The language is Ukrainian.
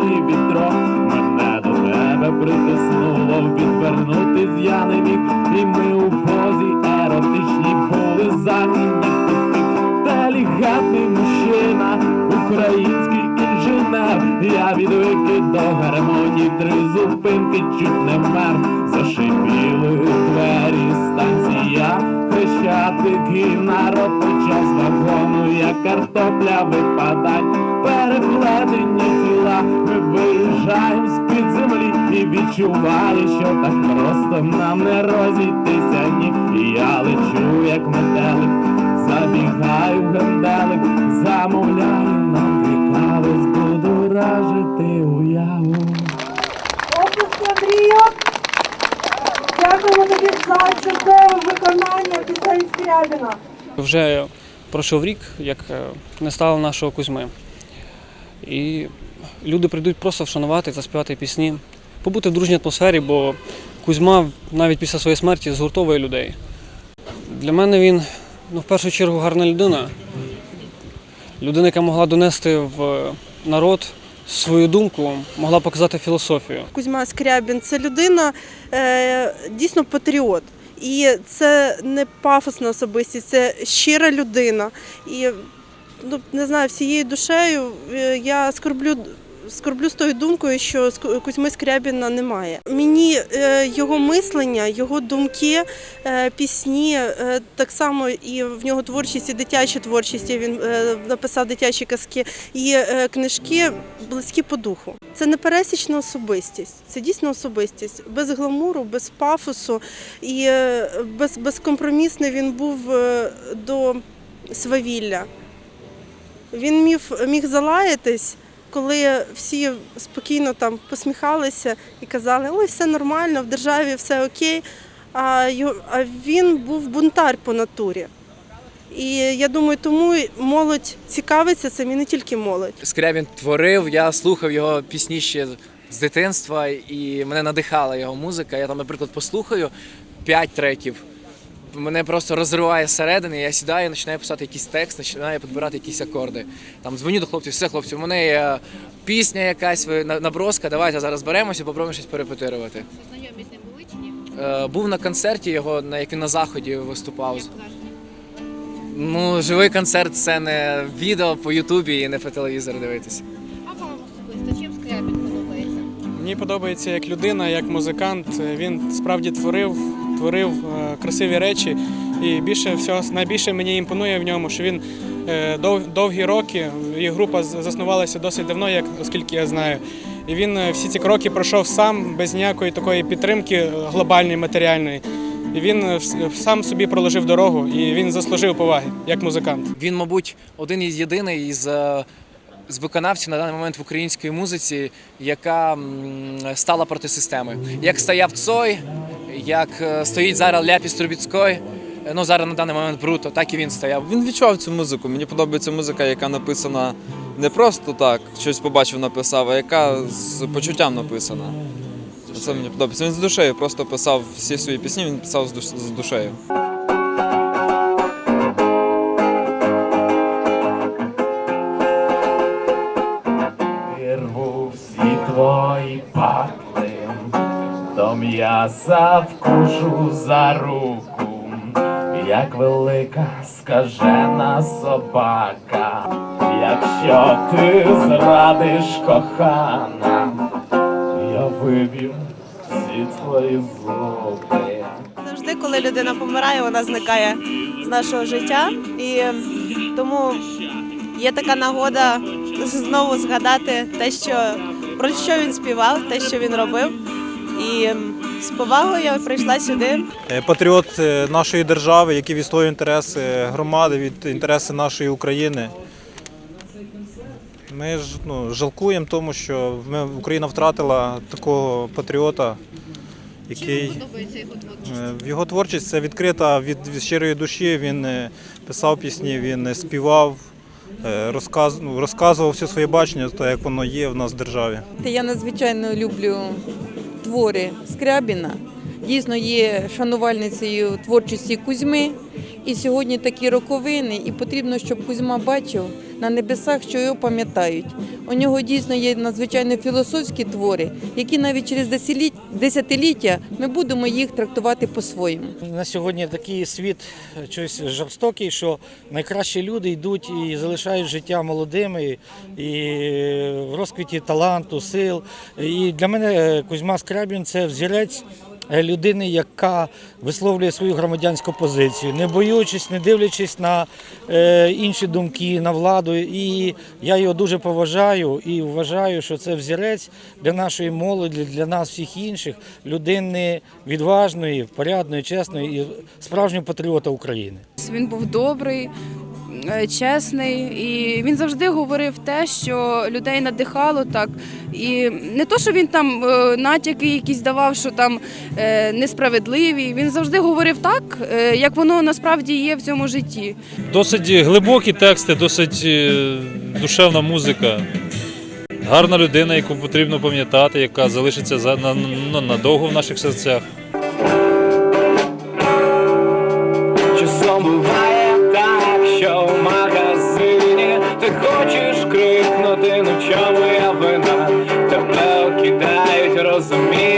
ти вітро, мене до тебе притиснуло, відвернути з'яний вік, і ми у позі еротичні були замінні тупик. Делігатний мужчина, український інженер, я від вики до гармонії, три зупинки чуть не мер, зашипіли у двері станція. Хрещатики народ Під час вагону, як картопля випадать, переплетень виїжджаємо з-під землі і відчуваю, що так просто нам не розійтися ні. І я лечу, як метелик, забігаю в генделик, замовляю нам дві кави, збудоражити уяву. Оплески Андрію. Дякуємо тобі за чудове виконання пісень Скрябіна. Вже пройшов рік, як не стало нашого Кузьми. І люди прийдуть просто вшанувати, заспівати пісні, побути в дружній атмосфері, бо Кузьма навіть після своєї смерті згуртовує людей. Для мене він ну, в першу чергу гарна людина. Людина, яка могла донести в народ свою думку, могла показати філософію. Кузьма Скрябін це людина е, дійсно патріот. І це не пафосна особистість, це щира людина. І ну, не знаю, всією душею е, я скорблю. Скорблю з тою думкою, що Кузьми Скрябіна немає. Мені е, його мислення, його думки, е, пісні, так само і в нього творчість, і дитяча творчість. Він написав дитячі казки, і книжки близькі по духу. Це не пересічна особистість, це дійсно особистість. Без гламуру, без пафосу і без, безкомпромісний він був до свавілля. Він міг, міг залаятись, коли всі спокійно там посміхалися і казали, ой, все нормально, в державі все окей. А, а він був бунтар по натурі. І я думаю, тому молодь цікавиться цим і не тільки молодь. Скрябін творив, я слухав його пісні ще з дитинства, і мене надихала його музика. Я там, наприклад, послухаю п'ять треків. Мене просто розриває зсередини, я сідаю, починаю писати якийсь текст, починаю підбирати якісь акорди. Там дзвоню до хлопців, все, хлопці, у мене є пісня якась, ви- на- наброска, давайте зараз беремося, попробуємо щось перепетирувати. Знайомі з ним були чи ні? Е, був на концерті його, на як він на заході виступав. Як? Ну, живий концерт це не відео по Ютубі і не по телевізору дивитися. А вам особисто чим Скрябін подобається? Мені подобається як людина, як музикант. Він справді творив, творив е, красиві речі. І більше всього, найбільше мені імпонує в ньому, що він е, дов, довгі роки, їх група заснувалася досить давно, як оскільки я знаю. І він е, всі ці кроки пройшов сам без ніякої такої підтримки глобальної, матеріальної. І він сам собі проложив дорогу, і він заслужив поваги як музикант. Він, мабуть, один із єдиний із, з виконавців на даний момент в українській музиці, яка стала проти системи. Як стояв Цой, як е, стоїть зараз Ляпіс Трубіцький, е, ну зараз на даний момент Бруто, так і він стояв. Він відчував цю музику. Мені подобається музика, яка написана не просто так, щось побачив, написав, а яка з почуттям написана. Це мені подобається. Він з душею просто писав всі свої пісні, він писав з душею. До м'яса вкушу за руку, як велика скажена собака, якщо ти зрадиш кохана, я виб'ю всі твої зуби. Завжди, коли людина помирає, вона зникає з нашого життя. І ем, тому є така нагода знову згадати те, що про що він співав, те, що він робив. І з повагою я прийшла сюди. Е, патріот е, нашої держави, який відстоює інтереси громади від інтереси нашої України. Ми ж ну, жалкуємо тому, що ми, Україна втратила такого патріота, який Чим подобається його творчість? е, в його творчість це відкрита від, від щирої душі. Він писав пісні, він співав, розказ, ну, розказував все своє бачення, то як воно є в нас в державі. Я надзвичайно люблю твори Скрябіна. Дійсно є шанувальницею творчості Кузьми. І сьогодні такі роковини, і потрібно, щоб Кузьма бачив на небесах, що його пам'ятають. У нього дійсно є надзвичайно філософські твори, які навіть через десятиліт- десятиліття ми будемо їх трактувати по-своєму. На сьогодні такий світ щось жорстокий, що найкращі люди йдуть і залишають життя молодими і в розквіті таланту, сил. І для мене Кузьма Скрябін це взірець людини, яка висловлює свою громадянську позицію, не боючись, не дивлячись на е, інші думки, на владу. І я його дуже поважаю і вважаю, що це взірець для нашої молоді, для нас всіх інших, людини відважної, порядної, чесної і справжнього патріота України. Він був добрий, е, чесний, і він завжди говорив те, що людей надихало так. І не то, що він там е, натяки якісь давав, що там е, несправедливі. Він завжди говорив так, е, як воно насправді є в цьому житті. Досить глибокі тексти, досить е, душевна музика. Гарна людина, яку потрібно пам'ятати, яка залишиться за на, на, надовго в наших серцях. Чому я вина? Тебе кидають, розумієш,